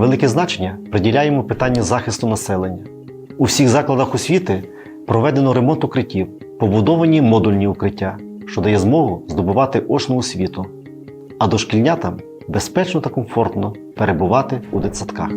велике значення приділяємо питанню захисту населення. У всіх закладах освіти проведено ремонт укриттів, побудовані модульні укриття, що дає змогу здобувати очну освіту, а дошкільнятам безпечно та комфортно перебувати у дитсадках.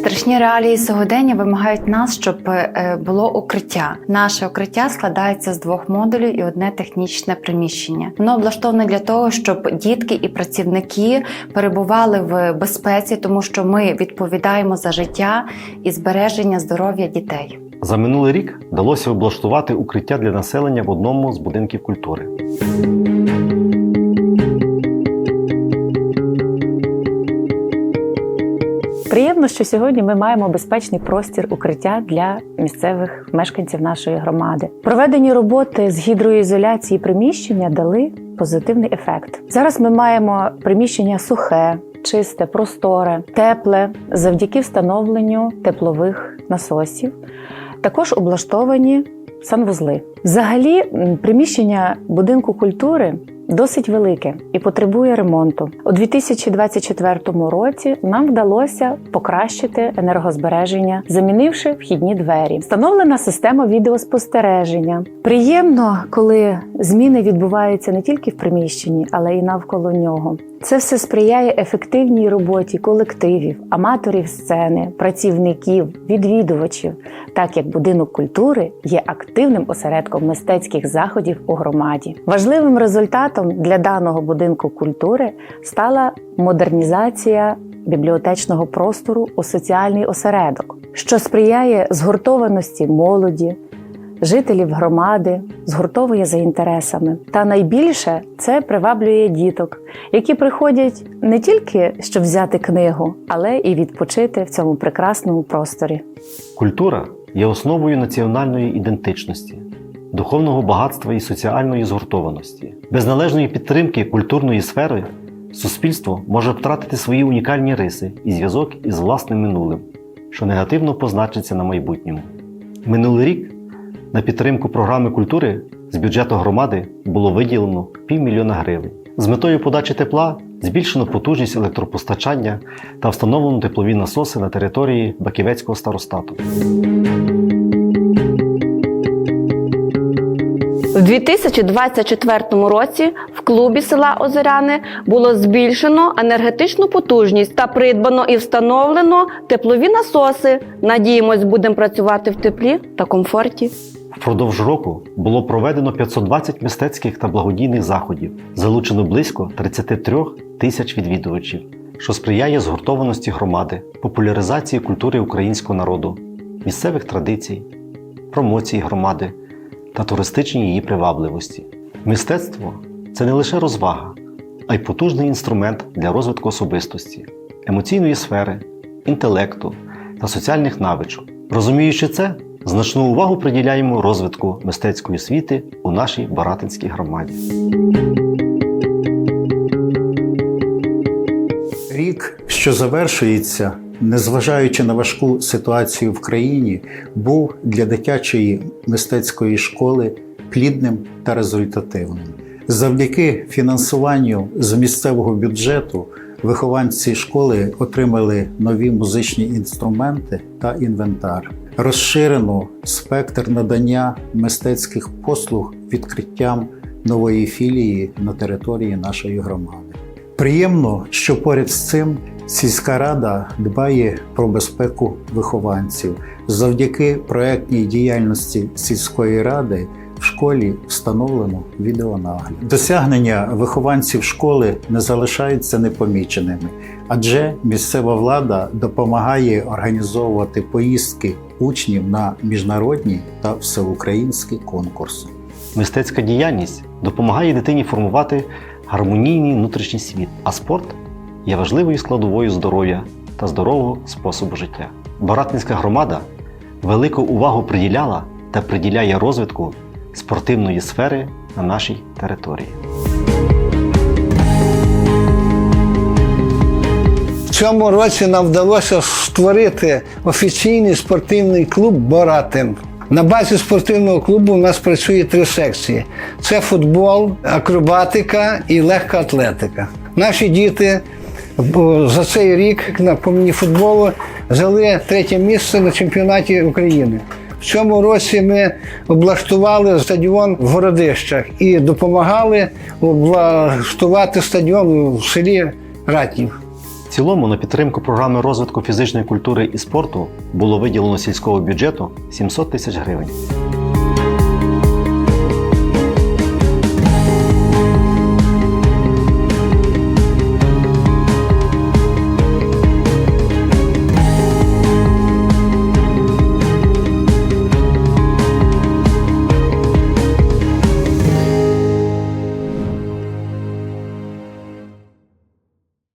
Страшні реалії сьогодення вимагають нас, щоб е, було укриття. Наше укриття складається з двох модулів і одне технічне приміщення. Воно облаштоване для того, щоб дітки і працівники перебували в безпеці, тому що ми відповідаємо за життя і збереження здоров'я дітей. За минулий рік вдалося облаштувати укриття для населення в одному з будинків культури. Приємно, що сьогодні ми маємо безпечний простір укриття для місцевих мешканців нашої громади. Проведені роботи з гідроізоляції приміщення дали позитивний ефект. Зараз ми маємо приміщення сухе, чисте, просторе, тепле завдяки встановленню теплових насосів. Також облаштовані санвузли. Взагалі, приміщення будинку культури досить велике і потребує ремонту. У 2024 році нам вдалося покращити енергозбереження, замінивши вхідні двері. Встановлена система відеоспостереження. Приємно, коли зміни відбуваються не тільки в приміщенні, але й навколо нього. Це все сприяє ефективній роботі колективів, аматорів сцени, працівників, відвідувачів, так як будинок культури є активним осередком мистецьких заходів у громаді. Важливим результатом для даного будинку культури стала модернізація бібліотечного простору у соціальний осередок, що сприяє згуртованості молоді, жителів громади, згуртовує за інтересами. Та найбільше це приваблює діток, які приходять не тільки щоб взяти книгу, але і відпочити в цьому прекрасному просторі. Культура є основою національної ідентичності, духовного багатства і соціальної згуртованості. Без належної підтримки культурної сфери суспільство може втратити свої унікальні риси і зв'язок із власним минулим, що негативно позначиться на майбутньому. Минулий рік на підтримку програми культури з бюджету громади було виділено півмільйона гривень. З метою подачі тепла збільшено потужність електропостачання та встановлено теплові насоси на території Баківецького старостату. У 2024 році в клубі села Озеряни було збільшено енергетичну потужність та придбано і встановлено теплові насоси. Надіємось, будемо працювати в теплі та комфорті. Впродовж року було проведено 520 мистецьких та благодійних заходів, залучено близько 33 тисяч відвідувачів, що сприяє згуртованості громади, популяризації культури українського народу, місцевих традицій, промоції громади та туристичній її привабливості. Мистецтво це не лише розвага, а й потужний інструмент для розвитку особистості, емоційної сфери, інтелекту та соціальних навичок. Розуміючи це, значну увагу приділяємо розвитку мистецької освіти у нашій Баратинській громаді. Рік, що завершується, незважаючи на важку ситуацію в країні, був для дитячої мистецької школи плідним та результативним. Завдяки фінансуванню з місцевого бюджету вихованці школи отримали нові музичні інструменти та інвентар. Розширено спектр надання мистецьких послуг відкриттям нової філії на території нашої громади. Приємно, що поряд з цим сільська рада дбає про безпеку вихованців. Завдяки проектній діяльності сільської ради в школі встановлено відеонагляд. Досягнення вихованців школи не залишаються непоміченими, адже місцева влада допомагає організовувати поїздки учнів на міжнародні та всеукраїнські конкурси. Мистецька діяльність допомагає дитині формувати гармонійний внутрішній світ, а спорт є важливою складовою здоров'я та здорового способу життя. Баратинська громада велику увагу приділяла та приділяє розвитку спортивної сфери на нашій території. В цьому році нам вдалося створити офіційний спортивний клуб Боратин. На базі спортивного клубу у нас працює три секції: це футбол, акробатика і легка атлетика. Наші діти бо, за цей рік на по мініфутболу взяли третє місце на чемпіонаті України. В цьому році ми облаштували стадіон в Городищах і допомагали облаштувати стадіон в селі Ратнів. В цілому на підтримку програми розвитку фізичної культури і спорту було виділено сільського бюджету 700 тисяч гривень.